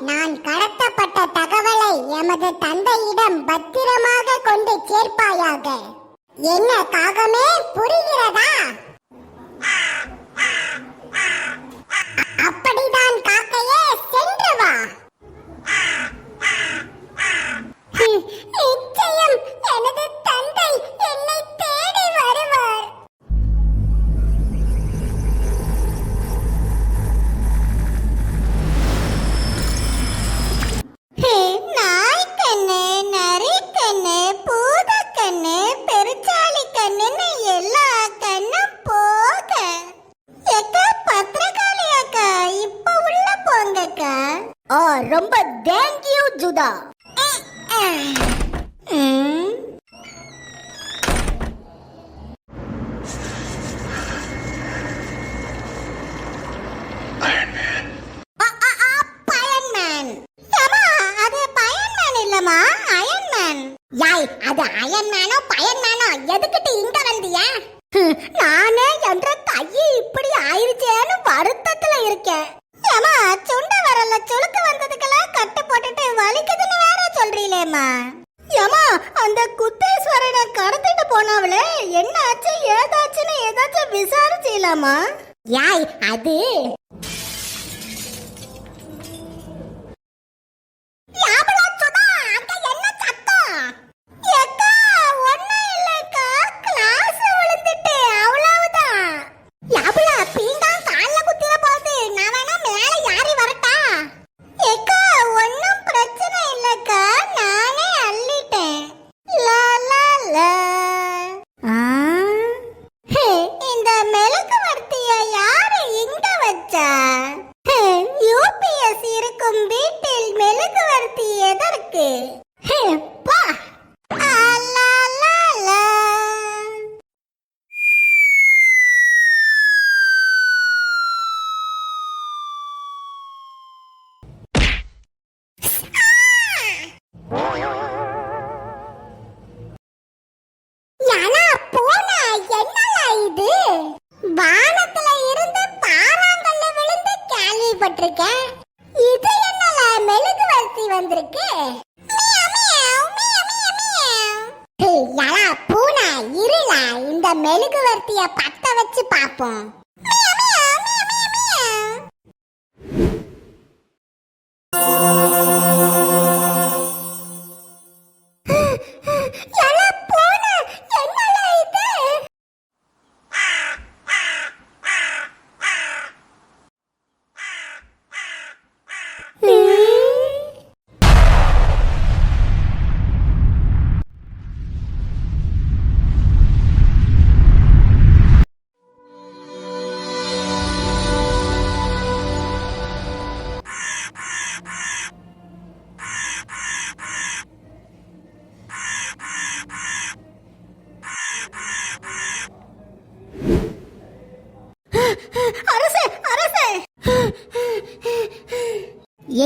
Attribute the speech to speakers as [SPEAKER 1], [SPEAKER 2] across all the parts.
[SPEAKER 1] நான் கடத்தப்பட்ட தகவலை எமது தந்தையிடம் பத்திரமாக கொண்டு சேர்ப்பாயாக. என்ன காகமே புரிகிறதா?
[SPEAKER 2] ரொம்ப தேங்க்யூ ஜுதா.
[SPEAKER 1] அது பயன்மேன் இல்லம்மா அயன்மேன் யாய் அது அயன்மேனோ பயன்மேனோ ஏமா அந்த குத்தேஸ்வரனை கடத்திட்டு போனவளே என்ன ஆச்சு ஏதாச்சுன்னு ஏதாச்சும் விசாரிச்சீலாமா யாய் அது. இந்த கேள்விப்பட்டிருக்கேன் இது என்னல மெழுகுவர்த்தி வந்திருக்கு? மியாவ், மியாவ், இருளா, இந்த மெழுகுவர்த்திய பத்த வச்சு பாப்போம்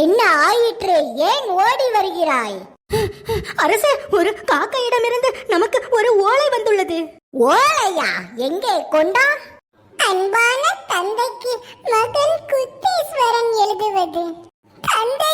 [SPEAKER 1] என்ன ஆயிற்று? ஏன் ஓடி வருகிறாய்?
[SPEAKER 2] அரசே ஒரு காக்கையிடமிருந்து நமக்கு ஒரு ஓலை வந்துள்ளது.
[SPEAKER 1] ஓலையா? எங்கே? கொண்டா? அன்பான தந்தைக்கு மகன் குத்தீஸ்வரன் எழுதுவது. தந்தையே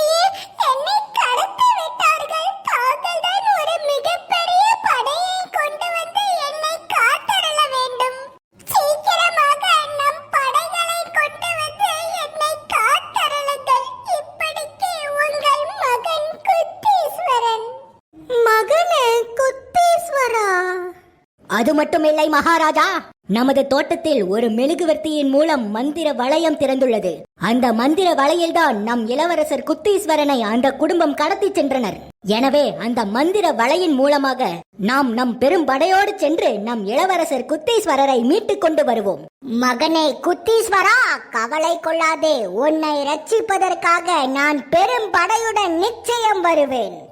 [SPEAKER 2] அது மட்டுமில்லை மகாராஜா. நமது தோட்டத்தில் ஒரு மெழுகுவர்த்தியின் மூலம் மந்திர வளையம் திறந்துள்ளது. அந்த மந்திர வளையில்தான் நம் இளவரசர் குத்தீஸ்வரனை அந்த குடும்பம் கடத்தி சென்றனர். எனவே அந்த மந்திர வளையின் மூலமாக நாம் நம் பெரும் படையோடு சென்று நம் இளவரசர் குத்தீஸ்வரரை மீட்டுக் கொண்டு வருவோம்.
[SPEAKER 1] மகனே குத்தீஸ்வரா கவலை கொள்ளாதே. உன்னை ரட்சிப்பதற்காக நான் பெரும் படையுடன் நிச்சயம் வருவேன்.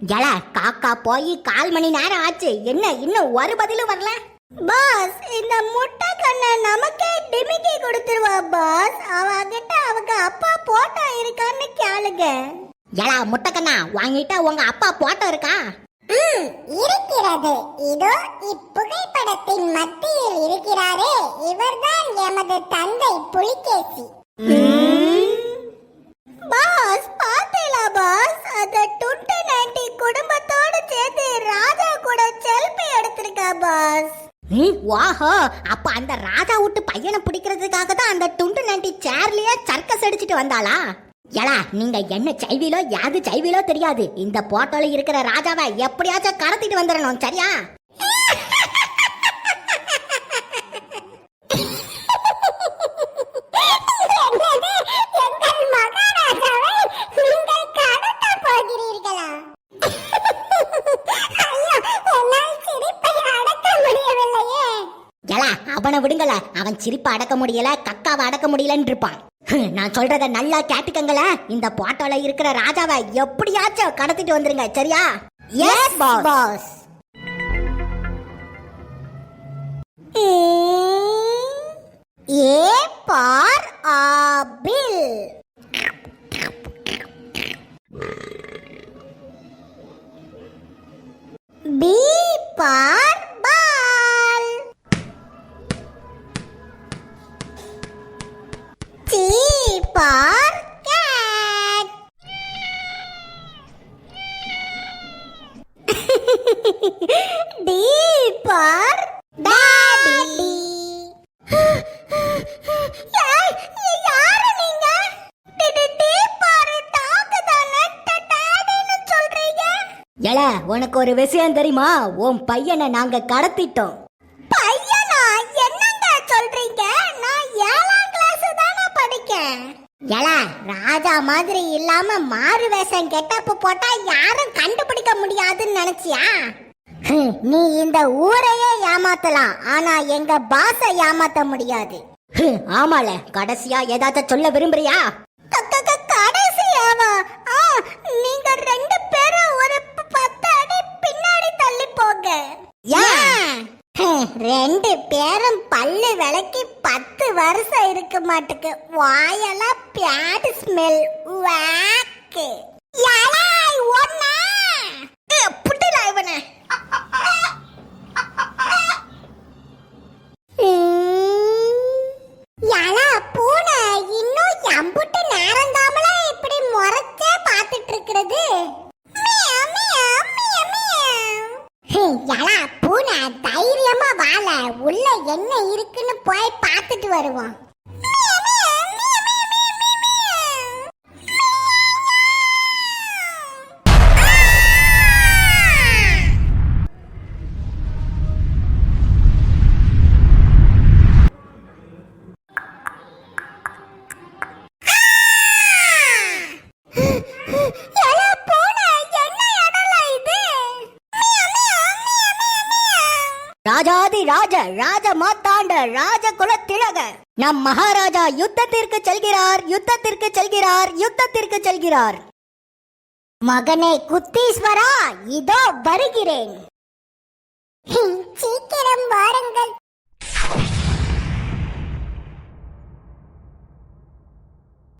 [SPEAKER 2] எல காக்கா போய் கால் மணி நேரம் ஆச்சு. என்ன இன்னும் ஒரு பதிலும் வரல?
[SPEAKER 1] பாஸ் இந்த முட்டை கண்ணை நமக்கே டிமிக்கி கொடுத்துருவா பாஸ். அவகிட்ட அவங்க அப்பா போட்டோ இருக்கான்னு கேளுங்க.
[SPEAKER 2] எலா முட்டைக்கண்ணா வாங்கிட்டா உங்க அப்பா போட்டோ இருக்கா?
[SPEAKER 1] ம், இருக்கிறது. இதோ இப்புகைப்படத்தின் மத்தியில் இருக்கிறாரே. இவர்தான் எமது தந்தை புலிகேசி.
[SPEAKER 2] ஓஹோ அப்ப அந்த ராஜா விட்டு பையனை பிடிக்கிறதுக்காக தான் அந்த துண்டு நண்டி சேர்லயே சர்க்கஸ் அடிச்சிட்டு வந்தாளா? ஏலா நீங்க என்ன செய்வீலோ யாது செய்வீலோ தெரியாது. இந்த போட்டோல இருக்கிற ராஜாவை எப்படியாச்சும் கடத்திட்டு வந்துடணும் சரியா? அவனை விடுங்கள அவன் சிரிப்பை அடக்க முடியல கக்காவை அடக்க முடியலன்னு இருப்பான். நான் சொல்றத நல்லா கேட்டுக்கங்கள. இந்த போட்டோல இருக்கிற ராஜாவை எப்படியாச்சும் கடத்திட்டு வந்துருங்க சரியா? Yes boss
[SPEAKER 1] A bar apple B bar தானே டாடின்னு சொல்றீங்க?
[SPEAKER 2] ஏல உனக்கு ஒரு விஷயம் தெரியுமா? உன் பையனை நாங்க கடத்திட்டோம்.
[SPEAKER 1] பையனா? என்னங்க சொல்றீங்க? நான் ஏழாம் கிளாஸ் தானே படிக்கேன்.
[SPEAKER 2] ஏல
[SPEAKER 1] ராஜா மாதிரி இல்லாம மாறு வேஷம் கெட்டப்பு போட்டா யாரும் கண்டுபிடிக்க முடியாதுன்னு நினைச்சியா? நீ இந்த ஊரையே ஏமாத்தலாம். ஆனா எங்க பாஸ ஏமாத்த முடியாது.
[SPEAKER 2] ஆமால. கடைசியா ஏதாச்சும் சொல்ல விரும்புறியா?
[SPEAKER 1] கடைசியாவா ஆ நீங்க ரெண்டு பேரும் ஒரு பத்து அடி பின்னாடி தள்ளி போங்க. ரெண்டு பேரும் பல்லு விளக்கி பத்து வருஷம் இருக்க மாட்டுக்கு வாயெல்லாம் பேட் ஸ்மெல் வாக்கு ஒண்ணா புட்டுடா இவனை. பார்த்துட்டு வருவோம்
[SPEAKER 2] ராஜாதி ராஜ ராஜ மாத்தாண்ட ராஜ குலத்திலக. நம் மகாராஜா யுத்தத்திற்கு செல்கிறார் யுத்தத்திற்கு செல்கிறார் யுத்தத்திற்கு செல்கிறார்.
[SPEAKER 1] மகனே குத்தீஸ்வரா இதோ வருகிறேன். சீக்கிரம் வாருங்கள்.